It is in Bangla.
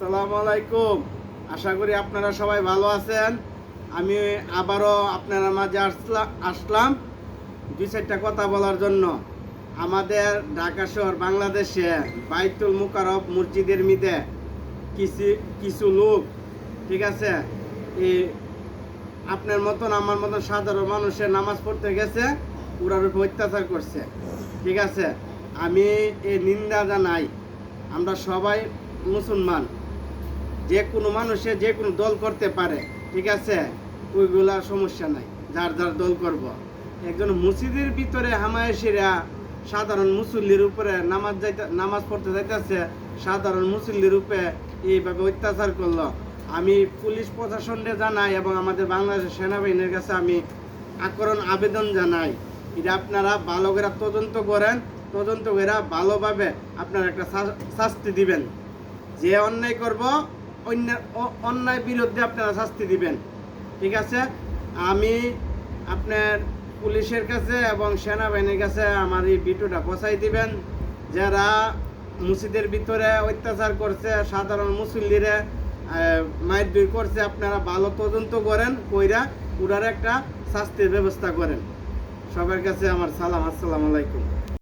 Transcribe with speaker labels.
Speaker 1: আসসালামু আলাইকুম। আশা করি আপনারা সবাই ভালো আছেন। আমি আবারও আপনারা মাঝে আসলা- আসলাম দুই চারটা কথা বলার জন্য। আমাদের ঢাকা শহর বাংলাদেশে বাইতুল মুকারব মসজিদের মিদে কিছু কিছু লোক, ঠিক আছে এই আপনার মতন, আমার মতন সাধারণ মানুষের নামাজ পড়তে গেছে, ওরার উপর অত্যাচার করছে, ঠিক আছে। আমি এই নিন্দা জানাই। আমরা সবাই মুসলমান। যে কোনো মানুষে যে কোনো দল করতে পারে, ঠিক আছে? ওইগুলা সমস্যা নাই, যার যার দল করব। একজন মসজিদের ভিতরে হামায়েশিরা সাধারণ মুসল্লির উপরে নামাজ যাইতে, নামাজ পড়তে যাইতেছে, সাধারণ মুসল্লির উপরে এইভাবে অত্যাচার করল। আমি পুলিশ প্রশাসনকে জানাই এবং আমাদের বাংলাদেশের সেনাবাহিনীর কাছে আমি আকরণ আবেদন জানাই। এটা আপনারা ভালো করে তদন্ত করেন, তদন্ত করে ভালোভাবে আপনারা একটা শাস্তি দিবেন। যে অন্যায় করব অন্য অন্যায় বিরুদ্ধে আপনারা শাস্তি দিবেন। ঠিক আছে? আমি আপনার পুলিশের কাছে এবং সেনাবাহিনীর কাছে আমার এই ভিডিওটা পৌঁছাই দিবেন। যারা মসজিদের ভিতরে অত্যাচার করছে, সাধারণ মুসল্লিরে দুই করছে, আপনারা ভালো তদন্ত করেন, কইরা ওনার একটা শাস্তির ব্যবস্থা করেন। সবার কাছে আমার সালাম, আসসালামু আলাইকুম।